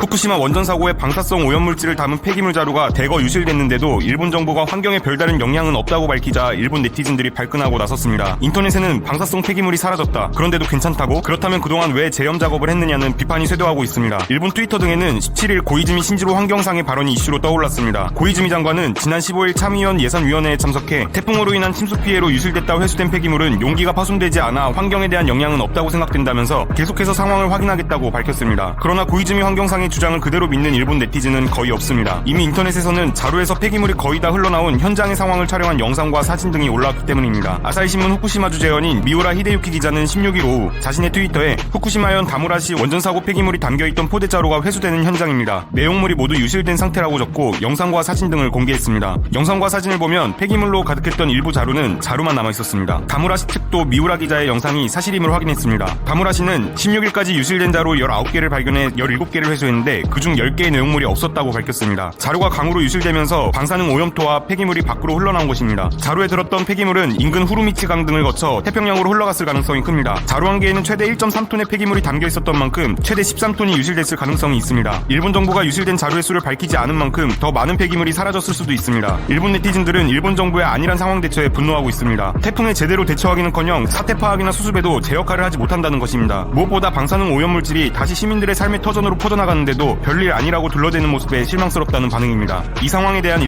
후쿠시마 원전 사고의 방사성 오염물질을 담은 폐기물 자루가 대거 유실됐는데도 일본 정부가 환경에 별다른 영향은 없다고 밝히자 일본 네티즌들이 발끈하고 나섰습니다. 인터넷에는 방사성 폐기물이 사라졌다. 그런데도 괜찮다고? 그렇다면 그동안 왜 재염 작업을 했느냐는 비판이 쇄도하고 있습니다. 일본 트위터 등에는 17일 고이즈미 신지로 환경상의 발언이 이슈로 떠올랐습니다. 고이즈미 장관은 지난 15일 참의원 예산위원회에 참석해 태풍으로 인한 침수 피해로 유실됐다 회수된 폐기물은 용기가 파손되지 않아 환경에 대한 영향은 없다고 생각된다면서 계속해서 상황을 확인하겠다고 밝혔습니다. 그러나 고이즈미 환경상의 주장을 그대로 믿는 일본 네티즌은 거의 없습니다. 이미 인터넷에서는 자루에서 폐기물이 거의 다 흘러나온 현장의 상황을 촬영한 영상과 사진 등이 올라왔기 때문입니다. 아사히 신문 후쿠시마 주 재현인 미우라 히데유키 기자는 16일 오후 자신의 트위터에 후쿠시마현 다무라시 원전 사고 폐기물이 담겨 있던 포대자루가 회수되는 현장입니다. 내용물이 모두 유실된 상태라고 적고 영상과 사진 등을 공개했습니다. 영상과 사진을 보면 폐기물로 가득했던 일부 자루는 자루만 남아 있었습니다. 다무라시 측도 미우라 기자의 영상이 사실임을 확인했습니다. 다무라시는 16일까지 유실된 자루 19개를 발견해 17개를 회수했는데 그중 10개의 내용물이 없었다고 밝혔습니다. 자루가 강으로 유실되면서 방사능 오염토와 폐기물이 밖으로 흘러나온 것입니다. 자루에 들었던 폐기물은 인근 후루미치 강 등을 거쳐 태평양으로 흘러갔을 가능성이 큽니다. 자루 한 개에는 최대 1.3톤의 폐기물이 담겨 있었던 만큼 최대 13톤이 유실됐을 가능성이 있습니다. 일본 정부가 유실된 자루의 수를 밝히지 않은 만큼 더 많은 폐기물이 사라졌을 수도 있습니다. 일본 네티즌들은 일본 정부의 안일한 상황 대처에 분노하고 있습니다. 태풍에 제대로 대처하기는커녕 사태 파악이나 수습에도 제 역할을 하지 못한다는 것입니다. 무엇보다 방사능 오염물질이 다시 시민들의 삶의 터전으로 퍼져나가는데 도 별일 아니라고 둘러대는 모습에 실망스럽다는 반응입니다. 이 상황에 대한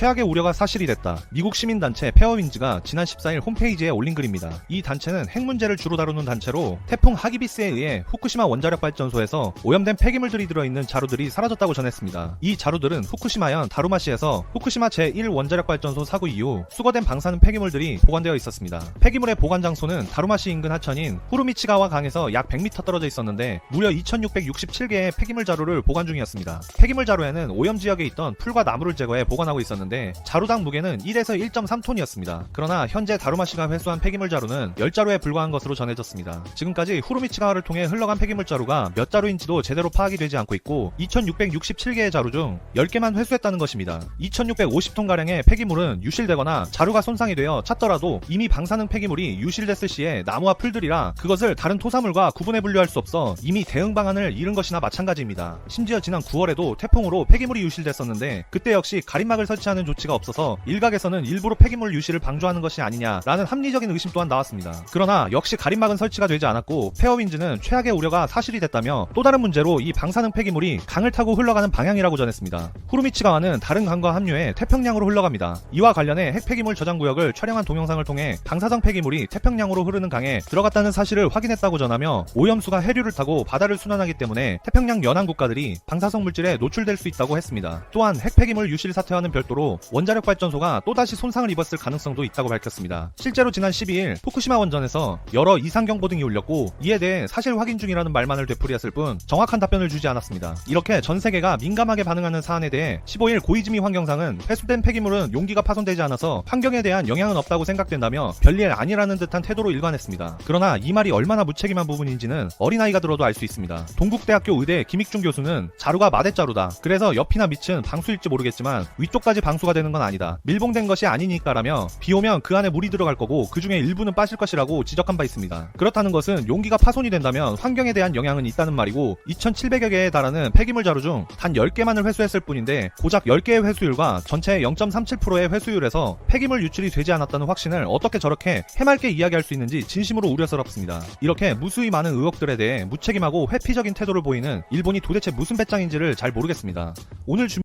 최악의 우려가 사실이 됐다. 미국 시민단체 페어윈즈가 지난 14일 홈페이지에 올린 글입니다. 이 단체는 핵 문제를 주로 다루는 단체로 태풍 하기비스에 의해 후쿠시마 원자력 발전소에서 오염된 폐기물들이 들어있는 자루들이 사라졌다고 전했습니다. 이 자루들은 후쿠시마현 다루마시에서 후쿠시마 제1 원자력 발전소 사고 이후 수거된 방사능 폐기물들이 보관되어 있었습니다. 폐기물의 보관 장소는 다루마시 인근 하천인 후루미치가와 강에서 약 100m 떨어져 있었는데 무려 2667개의 폐기물 자루를 보관 중이었습니다. 폐기물 자루에는 오염 지역에 있던 풀과 나무를 제거해 보관하고 있었는데 자루당 무게는 1에서 1.3톤이었습니다. 그러나 현재 다루마시가 회수한 폐기물 자루는 10자루에 불과한 것으로 전해졌습니다. 지금까지 후루미치가와를 통해 흘러간 폐기물 자루가 몇 자루인지도 제대로 파악이 되지 않고 있고 2667개의 자루 중 10개만 회수했다는 것입니다. 2650톤가량의 폐기물은 유실되거나 자루가 손상이 되어 찾더라도 이미 방사능 폐기물이 유실됐을 시에 나무와 풀들이라 그것을 다른 토사물과 구분해 분류할 수 없어 이미 대응 방안을 잃은 것이나 마찬가지입니다. 심지어 지난 9월에도 태풍으로 폐기물이 유실됐었는데 그때 역시 가림막을 설치하는 조치가 없어서 일각에서는 일부러 폐기물 유실을 방조하는 것이 아니냐라는 합리적인 의심 또한 나왔습니다. 그러나 역시 가림막은 설치가 되지 않았고 페어윈즈는 최악의 우려가 사실이 됐다며 또 다른 문제로 이 방사능 폐기물이 강을 타고 흘러가는 방향이라고 전했습니다. 후루미치가와는 다른 강과 합류해 태평양으로 흘러갑니다. 이와 관련해 핵 폐기물 저장 구역을 촬영한 동영상을 통해 방사성 폐기물이 태평양으로 흐르는 강에 들어갔다는 사실을 확인했다고 전하며 오염수가 해류를 타고 바다를 순환하기 때문에 태평양 연안 국가들이 방사성 물질에 노출될 수 있다고 했습니다. 또한 핵 폐기물 유실 사태와는 별도로 원자력 발전소가 또다시 손상을 입었을 가능성도 있다고 밝혔습니다. 실제로 지난 12일 후쿠시마 원전에서 여러 이상 경보등이 울렸고 이에 대해 사실 확인 중이라는 말만을 되풀이했을 뿐 정확한 답변을 주지 않았습니다. 이렇게 전 세계가 민감하게 반응하는 사안에 대해 15일 고이즈미 환경상은 회수된 폐기물은 용기가 파손되지 않아서 환경에 대한 영향은 없다고 생각된다며 별일 아니라는 듯한 태도로 일관했습니다. 그러나 이 말이 얼마나 무책임한 부분인지는 어린아이가 들어도 알 수 있습니다. 동국대학교 의대 김익중 교수는 자루가 마대자루다. 그래서 옆이나 밑은 방수일지 모르겠지만 위쪽까지 방 수가 되는 건 아니다. 밀봉된 것이 아니니까라며 비 오면 그 안에 물이 들어갈 거고 그 중에 일부는 빠질 것이라고 지적한 바 있습니다. 그렇다는 것은 용기가 파손이 된다면 환경에 대한 영향은 있다는 말이고 2,700여 개에 달하는 폐기물 자루 중 단 10개만을 회수했을 뿐인데 고작 10개의 회수율과 전체의 0.37%의 회수율에서 폐기물 유출이 되지 않았다는 확신을 어떻게 저렇게 해맑게 이야기할 수 있는지 진심으로 우려스럽습니다. 이렇게 무수히 많은 의혹들에 대해 무책임하고 회피적인 태도를 보이는 일본이 도대체 무슨 배짱인지를 잘 모르겠습니다. 오늘 주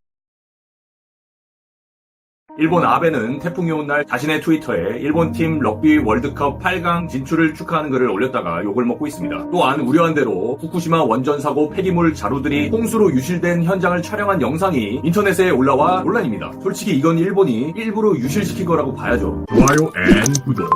일본 아베는 태풍이 온 날 자신의 트위터에 일본 팀 럭비 월드컵 8강 진출을 축하하는 글을 올렸다가 욕을 먹고 있습니다. 또한 우려한 대로 후쿠시마 원전 사고 폐기물 자루들이 홍수로 유실된 현장을 촬영한 영상이 인터넷에 올라와 논란입니다. 솔직히 이건 일본이 일부러 유실시킨 거라고 봐야죠. 좋아요 앤 구독.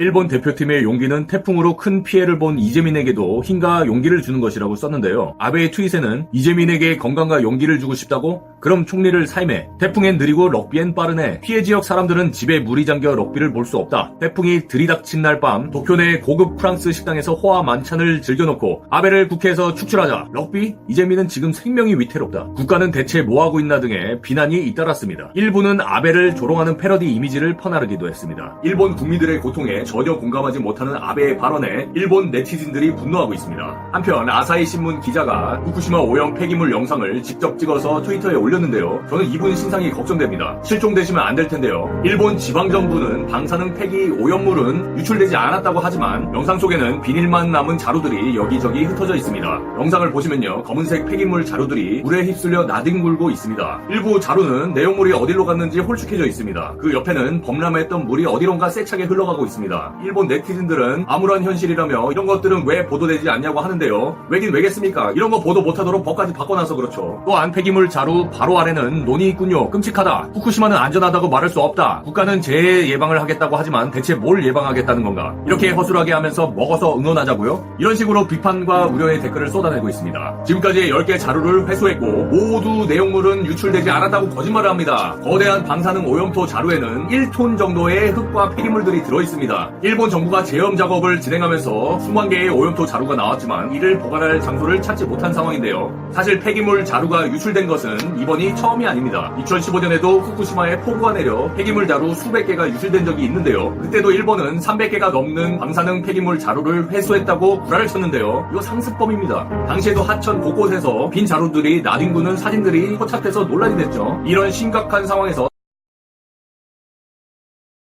일본 대표팀의 용기는 태풍으로 큰 피해를 본 이재민에게도 힘과 용기를 주는 것이라고 썼는데요. 아베의 트윗에는 이재민에게 건강과 용기를 주고 싶다고? 그럼 총리를 사임해. 태풍엔 느리고 럭비엔 빠르네. 피해 지역 사람들은 집에 물이 잠겨 럭비를 볼 수 없다. 태풍이 들이닥친 날 밤 도쿄 내 고급 프랑스 식당에서 호화 만찬을 즐겨놓고 아베를 국회에서 축출하자. 럭비? 이재민은 지금 생명이 위태롭다. 국가는 대체 뭐하고 있나 등의 비난이 잇따랐습니다. 일부는 아베를 조롱하는 패러디 이미지를 퍼나르기도 했습니다. 일본 국민들의 고통에 전혀 공감하지 못하는 아베의 발언에 일본 네티즌들이 분노하고 있습니다. 한편 아사히 신문 기자가 후쿠시마 오염 폐기물 영상을 직접 찍어서 트위터에 올렸는데요. 저는 이분 신상이 걱정됩니다. 실종되시면 안 될 텐데요. 일본 지방정부는 방사능 폐기 오염물은 유출되지 않았다고 하지만 영상 속에는 비닐만 남은 자루들이 여기저기 흩어져 있습니다. 영상을 보시면요. 검은색 폐기물 자루들이 물에 휩쓸려 나뒹굴고 있습니다. 일부 자루는 내용물이 어디로 갔는지 홀쭉해져 있습니다. 그 옆에는 범람했던 물이 어디론가 세차게 흘러가고 있습니다. 일본 네티즌들은 암울한 현실이라며 이런 것들은 왜 보도되지 않냐고 하는데요. 왜긴 왜겠습니까? 이런 거 보도 못하도록 법까지 바꿔놔서 그렇죠. 또한 폐기물 자루 바로 아래는 논이 있군요. 끔찍하다. 후쿠시마는 안전 하다고 말할 수 없다. 국가는 재해 예방을 하겠다고 하지만 대체 뭘 예방하겠다는 건가? 이렇게 허술하게 하면서 먹어서 응원하자고요? 이런 식으로 비판과 우려의 댓글을 쏟아내고 있습니다. 지금까지 10개 자루를 회수했고 모두 내용물은 유출되지 않았다고 거짓말을 합니다. 거대한 방사능 오염토 자루에는 1톤 정도의 흙과 폐기물들이 들어있습니다. 일본 정부가 제염 작업을 진행하면서 수만 개의 오염토 자루가 나왔지만 이를 보관할 장소를 찾지 못한 상황인데요. 사실 폐기물 자루가 유출된 것은 이번이 처음이 아닙니다. 2015년에도 후쿠시마에 폭 우가 내려 폐기물 자루 수백 개가 유출된 적이 있는데요. 그때도 일본은 300개가 넘는 방사능 폐기물 자루를 회수했다고 구라를 쳤는데요. 이거 상습범입니다. 당시에도 하천 곳곳에서 빈 자루들이 나뒹구는 사진들이 포착돼서 논란이 됐죠. 이런 심각한 상황에서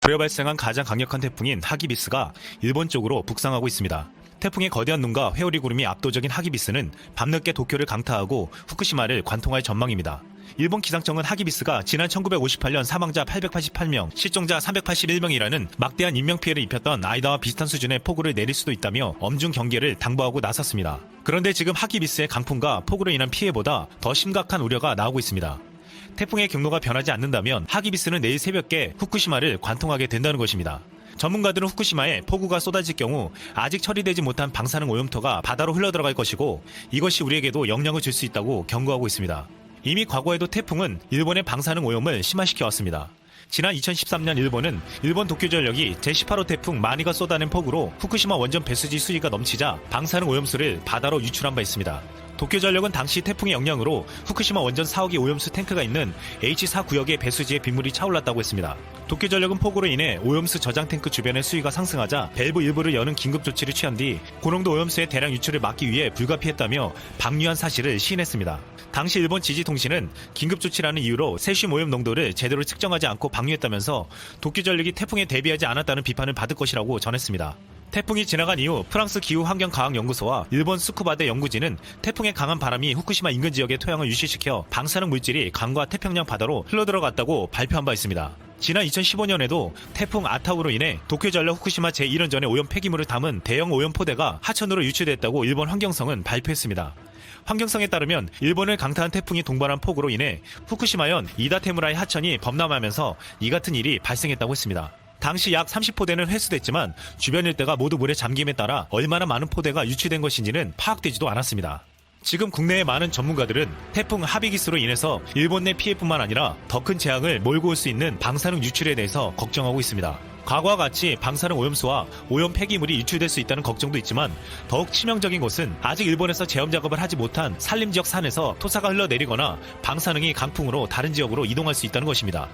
올해 발생한 가장 강력한 태풍인 하기비스가 일본 쪽으로 북상하고 있습니다. 태풍의 거대한 눈과 회오리 구름이 압도적인 하기비스는 밤늦게 도쿄를 강타하고 후쿠시마를 관통할 전망입니다. 일본 기상청은 하기비스가 지난 1958년 사망자 888명, 실종자 381명이라는 막대한 인명피해를 입혔던 아이다와 비슷한 수준의 폭우를 내릴 수도 있다며 엄중 경계를 당부하고 나섰습니다. 그런데 지금 하기비스의 강풍과 폭우로 인한 피해보다 더 심각한 우려가 나오고 있습니다. 태풍의 경로가 변하지 않는다면 하기비스는 내일 새벽에 후쿠시마를 관통하게 된다는 것입니다. 전문가들은 후쿠시마에 폭우가 쏟아질 경우 아직 처리되지 못한 방사능 오염토가 바다로 흘러들어갈 것이고 이것이 우리에게도 영향을 줄 수 있다고 경고하고 있습니다. 이미 과거에도 태풍은 일본의 방사능 오염을 심화시켜 왔습니다. 지난 2013년 일본은 일본 도쿄전력이 제18호 태풍 마니가 쏟아낸 폭우로 후쿠시마 원전 배수지 수위가 넘치자 방사능 오염수를 바다로 유출한 바 있습니다. 도쿄전력은 당시 태풍의 영향으로 후쿠시마 원전 4호기 오염수 탱크가 있는 H4 구역의 배수지에 빗물이 차올랐다고 했습니다. 도쿄전력은 폭우로 인해 오염수 저장 탱크 주변의 수위가 상승하자 밸브 일부를 여는 긴급 조치를 취한 뒤 고농도 오염수의 대량 유출을 막기 위해 불가피했다며 방류한 사실을 시인했습니다. 당시 일본 지지통신은 긴급 조치라는 이유로 세슘 오염 농도를 제대로 측정하지 않고 방류했다면서 도쿄전력이 태풍에 대비하지 않았다는 비판을 받을 것이라고 전했습니다. 태풍이 지나간 이후 프랑스 기후환경과학연구소와 일본 스쿠바대 연구진은 태풍의 강한 바람이 후쿠시마 인근 지역의 토양을 유실시켜 방사능 물질이 강과 태평양 바다로 흘러들어갔다고 발표한 바 있습니다. 지난 2015년에도 태풍 아타우로 인해 도쿄전력 후쿠시마 제1원전의 오염 폐기물을 담은 대형 오염 포대가 하천으로 유출됐다고 일본 환경성은 발표했습니다. 환경성에 따르면 일본을 강타한 태풍이 동반한 폭우로 인해 후쿠시마현 이다테무라의 하천이 범람하면서 이 같은 일이 발생했다고 했습니다. 당시 약 30포대는 회수됐지만 주변 일대가 모두 물에 잠김에 따라 얼마나 많은 포대가 유치된 것인지는 파악되지도 않았습니다. 지금 국내의 많은 전문가들은 태풍 하비기스로 인해서 일본 내 피해뿐만 아니라 더 큰 재앙을 몰고 올 수 있는 방사능 유출에 대해서 걱정하고 있습니다. 과거와 같이 방사능 오염수와 오염 폐기물이 유출될 수 있다는 걱정도 있지만 더욱 치명적인 것은 아직 일본에서 제염 작업을 하지 못한 산림 지역 산에서 토사가 흘러내리거나 방사능이 강풍으로 다른 지역으로 이동할 수 있다는 것입니다.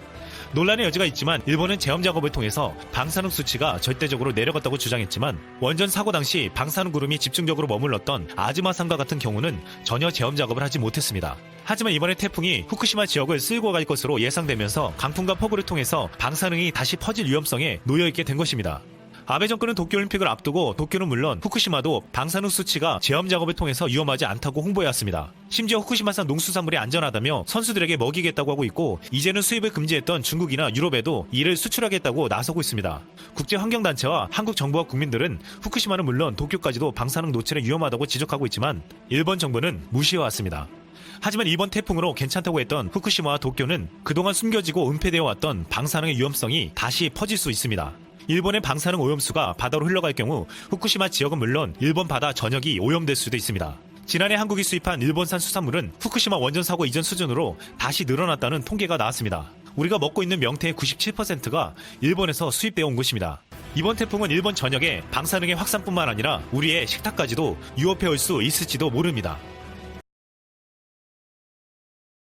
논란의 여지가 있지만 일본은 제염 작업을 통해서 방사능 수치가 절대적으로 내려갔다고 주장했지만 원전 사고 당시 방사능 구름이 집중적으로 머물렀던 아즈마산과 같은 경우는 전혀 제염 작업을 하지 못했습니다. 하지만 이번에 태풍이 후쿠시마 지역을 쓸고 갈 것으로 예상되면서 강풍과 폭우를 통해서 방사능이 다시 퍼질 위험성에 놓여 있게 된 것입니다. 아베 정권은 도쿄올림픽을 앞두고 도쿄는 물론 후쿠시마도 방사능 수치가 제염 작업을 통해서 위험하지 않다고 홍보해왔습니다. 심지어 후쿠시마산 농수산물이 안전하다며 선수들에게 먹이겠다고 하고 있고 이제는 수입을 금지했던 중국이나 유럽에도 이를 수출하겠다고 나서고 있습니다. 국제환경단체와 한국 정부와 국민들은 후쿠시마는 물론 도쿄까지도 방사능 노출에 위험하다고 지적하고 있지만 일본 정부는 무시해왔습니다. 하지만 이번 태풍으로 괜찮다고 했던 후쿠시마와 도쿄는 그동안 숨겨지고 은폐되어 왔던 방사능의 위험성이 다시 퍼질 수 있습니다. 일본의 방사능 오염수가 바다로 흘러갈 경우 후쿠시마 지역은 물론 일본 바다 전역이 오염될 수도 있습니다. 지난해 한국이 수입한 일본산 수산물은 후쿠시마 원전 사고 이전 수준으로 다시 늘어났다는 통계가 나왔습니다. 우리가 먹고 있는 명태의 97%가 일본에서 수입되어 온 것입니다. 이번 태풍은 일본 전역에 방사능의 확산뿐만 아니라 우리의 식탁까지도 유업해 올 수 있을지도 모릅니다.